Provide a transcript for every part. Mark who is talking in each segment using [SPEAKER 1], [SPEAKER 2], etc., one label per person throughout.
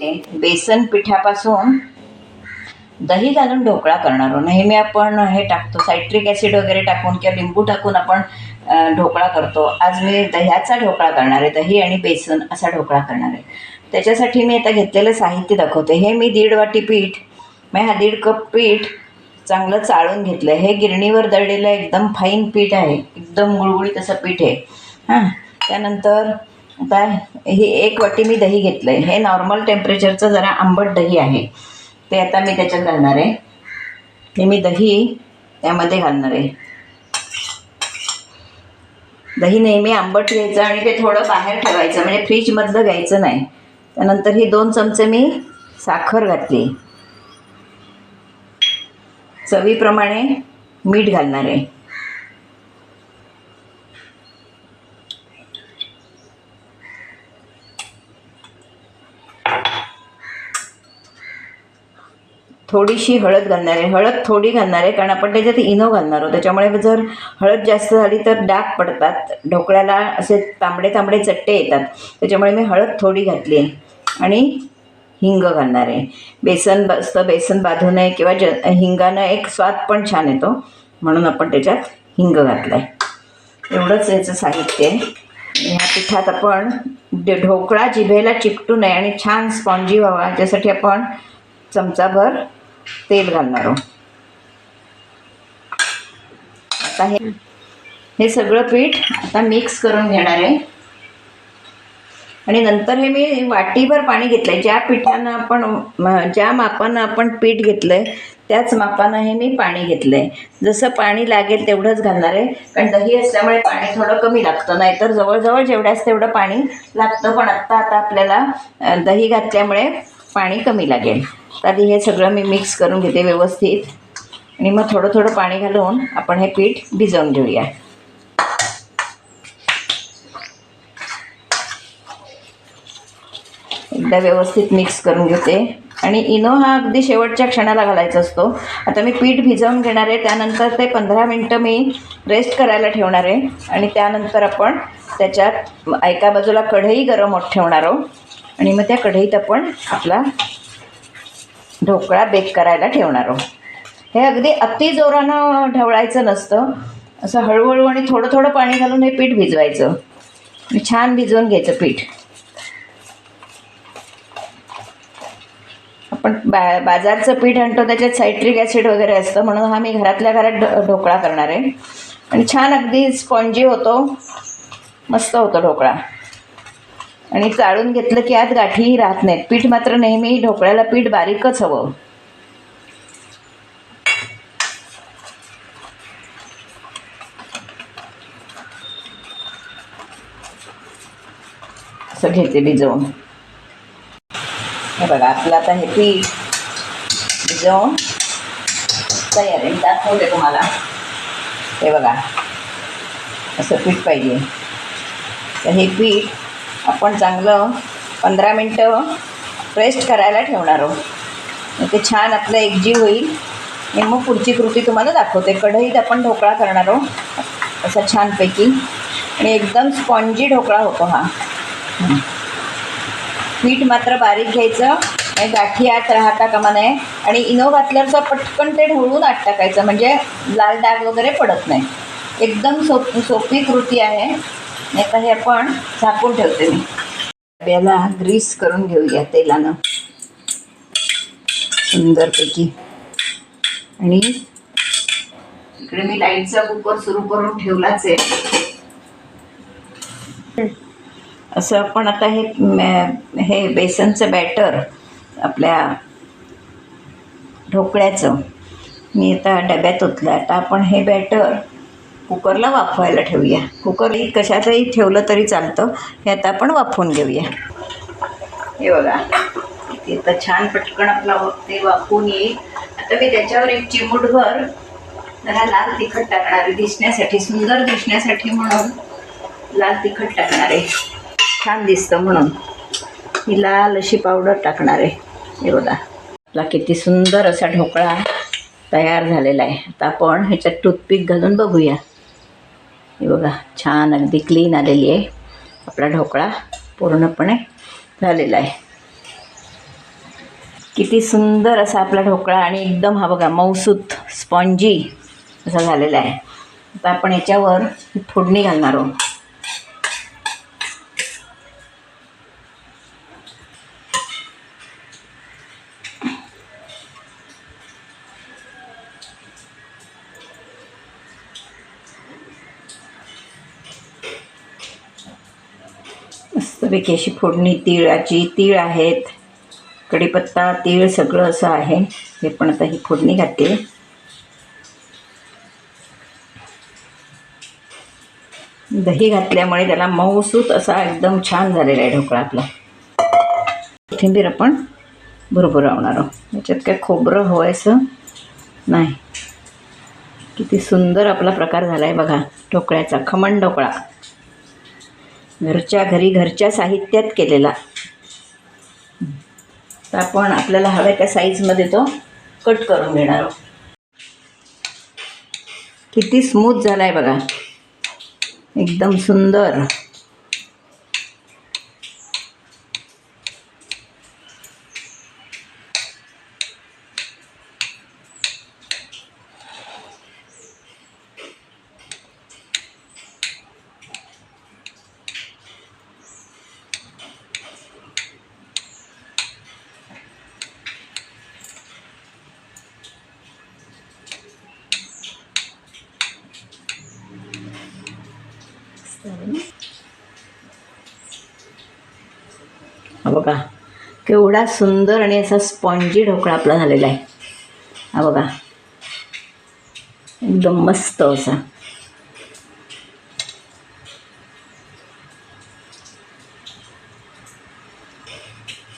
[SPEAKER 1] बेसन पिठापासून दही घालून ढोकळा करणार नेहमी आपण हे टाकतो सायट्रिक ॲसिड वगैरे टाकून किंवा लिंबू टाकून आपण ढोकळा करतो. आज मी दह्याचा ढोकळा करणार आहे. दही आणि बेसन असा ढोकळा करणार आहे. त्याच्यासाठी मी आता घेतलेलं साहित्य दाखवते. हे मी दीड वाटी पीठ मी हा दीड कप पीठ चांगलं चाळून घेतलं हे गिरणीवर दळलेलं एकदम फाईन पीठ आहे. एकदम गुळगुळीत असं पीठ आहे. हां. त्यानंतर आता ही एक वाटी मी दही घेतलं आहे हे नॉर्मल टेम्परेचरचं जरा आंबट दही आहे. ते आता मी त्याच्यात घालणार आहे. हे मी दही त्यामध्ये घालणार आहे. दही नेहमी आंबट घ्यायचं आणि ते थोडं बाहेर ठेवायचं. म्हणजे फ्रीजमधलं घ्यायचं नाही. त्यानंतर ही दोन चमचे मी साखर घातली. चवीप्रमाणे मीठ घालणार आहे. थोडीशी हळद घालणार आहे. हळद थोडी घालणार आहे कारण आपण त्याच्यात इनो घालणार आहोत. त्याच्यामुळे जर हळद जास्त झाली तर डाग पडतात. ढोकळ्याला असे तांबडे तांबडे चट्टे येतात. त्याच्यामुळे मी हळद थोडी घातली आहे. आणि हिंग घालणार आहे. बेसन बसतं बेसन बांधू नये किंवा ज हिंगानं एक स्वाद पण छान येतो. म्हणून आपण त्याच्यात हिंग घातला आहे एवढंच याचं साहित्य आहे. ह्या पिठात आपण ढोकळा जिभेला चिकटू नये आणि छान स्पॉन्जी व्हावा. याच्यासाठी आपण चमचाभर तेल घालणार आहोत आता हे हे सगळं पीठ आता मिक्स करून घेणार आहे. आणि नंतर हे मी वाटीभर पाणी घेतलं आहे ज्या पिठानं आपण ज्या मापानं आपण पीठ घेतलं आहे त्याच मापानं हे मी पाणी घेतलं आहे जसं पाणी लागेल तेवढंच घालणार आहे. कारण दही असल्यामुळे पाणी थोडं कमी लागतं. नाहीतर जवळजवळ जेवढ्यास तेवढं पाणी लागतं. पण आत्ता आता आपल्याला दही घातल्यामुळे पाणी कमी लागेल. तर आधी हे सगळं मी मिक्स करून घेते व्यवस्थित. आणि मग थोडं थोडं पाणी घालून आपण हे पीठ भिजवून घेऊया. एकदा व्यवस्थित मिक्स करून घेते. आणि इनो हा अगदी शेवटच्या क्षणाला घालायचा असतो. आता मी पीठ भिजवून घेणार आहे. त्यानंतर ते पंधरा मिनटं मी रेस्ट करायला ठेवणार आहे. आणि त्यानंतर आपण त्याच्यात एका बाजूला कढई गरम होत ठेवणार आहोत. आणि मग त्या कढईत आपण आपला ढोकळा बेक करायला ठेवणार आहोत. हे अगदी अति जोरानं ढवळायचं नसतं. असं हळूहळू आणि थोडं थोडं पाणी घालून हे पीठ भिजवायचं. छान भिजवून घ्यायचं पीठ. आपण बा बाजारचं पीठ आणतो त्याच्यात सायट्रिक ॲसिड वगैरे असतं म्हणून हा मी घरातल्या घरात ढोकळा करणार आहे. आणि छान अगदी स्पॉन्जी होतो. मस्त होतो ढोकळा. आणि चाळून घेतलं की आत गाठीही राहत नाहीत. पीठ मात्र नेहमी ढोकळ्याला पीठ बारीकच हवं. असं घेते भिजवून हे बघा आपलं आता हे पीठ भिजवून तयार आहे. दाखवते तुम्हाला. हे बघा असं पीठ पाहिजे. तर हे पीठ आपण चांगलं पंधरा मिनटं रेस्ट करायला ठेवणार आहोत. ते छान आपलं एकजीव होईल. आणि मग पुढची कृती तुम्हाला दाखवते. कढईत आपण ढोकळा करणार आहोत. असा छानपैकी. आणि एकदम स्पॉन्जी ढोकळा होतो हा. पीठ मात्र बारीक घ्यायचं. आणि गाठी आत राहता कामा नये. आणि इनो पटकन ते ढवळून आत टाकायचं. म्हणजे लाल डाग वगैरे पडत नाही. एकदम सोप सोपी कृती आहे. नाही तर हे आपण झाकून ठेवते मी. डब्याला ग्रीस करून घेऊया तेलानं. सुंदरपैकी. आणि इकडे मी लाईटचा कुकर सुरू करून ठेवलाच आहे. असं आपण आता हे हे बेसनचं बॅटर आपल्या ढोकळ्याचं मी आता डब्यात ओतलं. आता आपण हे बॅटर कुकरला वाफवायला ठेवूया. कुकर कशातही ठेवलं तरी चालतं. हे आता आपण वाफवून घेऊया. हे बघा ते तर छान पटकन आपला ते वाफवून येईल. आता मी त्याच्यावर एक चिमूटभर जरा लाल तिखट टाकणार आहे. दिसण्यासाठी सुंदर दिसण्यासाठी म्हणून लाल तिखट टाकणार आहे. छान दिसतं म्हणून. मी लाल अशी पावडर टाकणार आहे. हे बघा आपला किती सुंदर असा ढोकळा तयार झालेला आहे. आता आपण ह्याच्यात टूथपिक घालून बघूया. हे बघा छान अगदी क्लीन आलेली आहे. आपला ढोकळा पूर्णपणे झालेला आहे. किती सुंदर असा आपला ढोकळा आणि एकदम हा बघा मऊसूत स्पॉन्जी असा झालेला आहे. आता आपण याच्यावर फोडणी घालणार आहोत. मस्तपैकी अशी फोडणी तिळाची तीळ आहेत. कढीपत्ता तीळ सगळं असं आहे. हे पण आता ही फोडणी घातली. दही घातल्यामुळे त्याला मऊसूत असा एकदम छान झालेला आहे ढोकळा आपला. कोथिंबीर आपण भरपूर लावणार आहोत. याच्यात काय खोबरं व्हायचं नाही. किती सुंदर आपला प्रकार झाला आहे बघा ढोकळ्याचा खमण ढोकळा. घरच्या घरी घरच्या साहित्यात केलेला. तर आपण आपल्याला हव्या त्या साईजमध्ये तो कट करून घेणार आहोत. किती स्मूथ झाला आहे बघा. एकदम सुंदर. हा बघा केवढा सुंदर आणि असा स्पॉन्जी ढोकळा आपला झालेला आहे. हा बघा एकदम मस्त असा.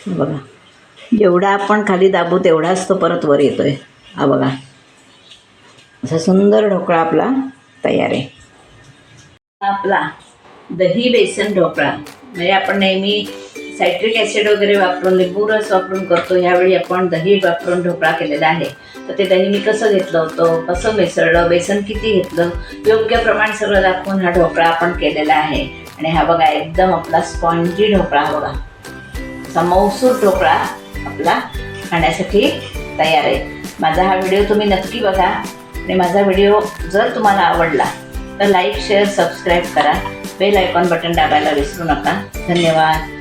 [SPEAKER 1] बघा जेवढा आपण खाली दाबू तेवढाच तो परत वर येतोय. हा बघा असा सुंदर ढोकळा आपला तयार आहे. आपला दही बेसन ढोकळा. म्हणजे आपण नेहमी सायट्रिक ॲसिड वगैरे वापरून लिंबू रस वापरून करतो. ह्यावेळी आपण दही वापरून ढोकळा केलेला आहे. तर ते दही मी कसं घेतलं होतं कसं मिसळलं बेसन किती घेतलं योग्य प्रमाण सगळं दाखवून हा ढोकळा आपण केलेला आहे. आणि हा बघा एकदम आपला स्पॉन्जी ढोकळा हा बघा. असा मौसूर ढोकळा आपला खाण्यासाठी तयार आहे. माझा हा व्हिडिओ तुम्ही नक्की बघा. आणि माझा व्हिडिओ जर तुम्हाला आवडला तर लाईक शेअर सबस्क्राईब करा. बेल आयकॉन बटन दाबायला विसरू नका. धन्यवाद.